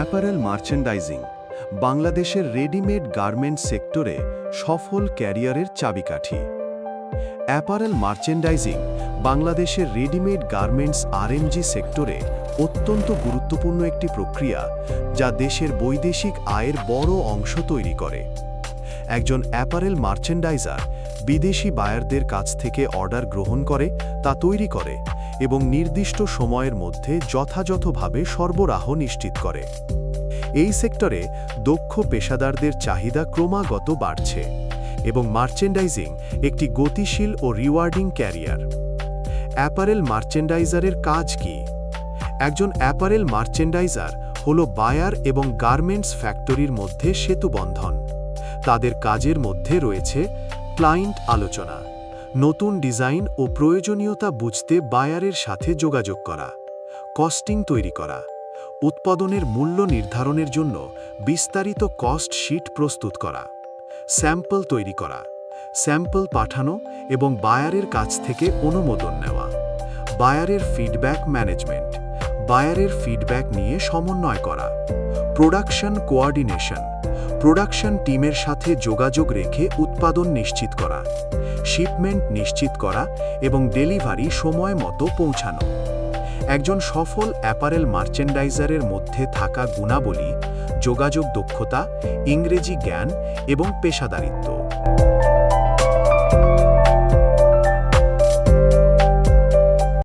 Apparel merchandising, বাংলাদেশের readymade garment সেক্টরে সফল ক্যারিয়ারের চাবিকাঠি। অ্যাপারেল মার্চেন্ডাইজিং, বাংলাদেশের রেডিমেড গার্মেন্টস আরএমজি সেক্টরে অত্যন্ত গুরুত্বপূর্ণ একটি প্রক্রিয়া যা দেশের বৈদেশিক আয়ের বড় অংশ তৈরি করে। একজন অ্যাপারেল মার্চেন্ডাইজার বিদেশি বায়ারদের কাছ থেকে অর্ডার গ্রহণ করে, তা তৈরি করে এবং নির্দিষ্ট সময়ের মধ্যে যথাযথভাবে সরবরাহ নিশ্চিত করে। এই সেক্টরে দক্ষ পেশাদারদের চাহিদা ক্রমাগত বাড়ছে এবং মার্চেন্ডাইজিং একটি গতিশীল ও রিওয়ার্ডিং ক্যারিয়ার। অ্যাপারেল মার্চেন্ডাইজারের কাজ কি? একজন অ্যাপারেল মার্চেন্ডাইজার হল বায়ার এবং গার্মেন্টস ফ্যাক্টরির মধ্যে সেতুবন্ধন। তাদের কাজের মধ্যে রয়েছে ক্লায়েন্ট আলোচনা। নতুন ডিজাইন ও প্রয়োজনীয়তা বুঝতে বায়ারের সাথে যোগাযোগ করা, কস্টিং তৈরি করা, উৎপাদনের মূল্য নির্ধারণের জন্য বিস্তারিত কস্ট শিট প্রস্তুত করা, স্যাম্পল তৈরি করা, স্যাম্পল পাঠানো এবং বায়ারের কাছ থেকে অনুমোদন নেওয়া, বায়ারের ফিডব্যাক ম্যানেজমেন্ট, বায়ারের ফিডব্যাক নিয়ে সমন্বয় করা, প্রোডাকশন কোঅর্ডিনেশন, প্রোডাকশন টিমের সাথে যোগাযোগ রেখে উৎপাদন নিশ্চিত করা শিপমেন্ট নিশ্চিত করা এবং ডেলিভারি সময় মতো পৌঁছানো। একজন সফল অ্যাপারেল মার্চেন্ডাইজারের মধ্যে থাকা গুণাবলী, যোগাযোগ দক্ষতা, ইংরেজি জ্ঞান এবং পেশাদারিত্ব।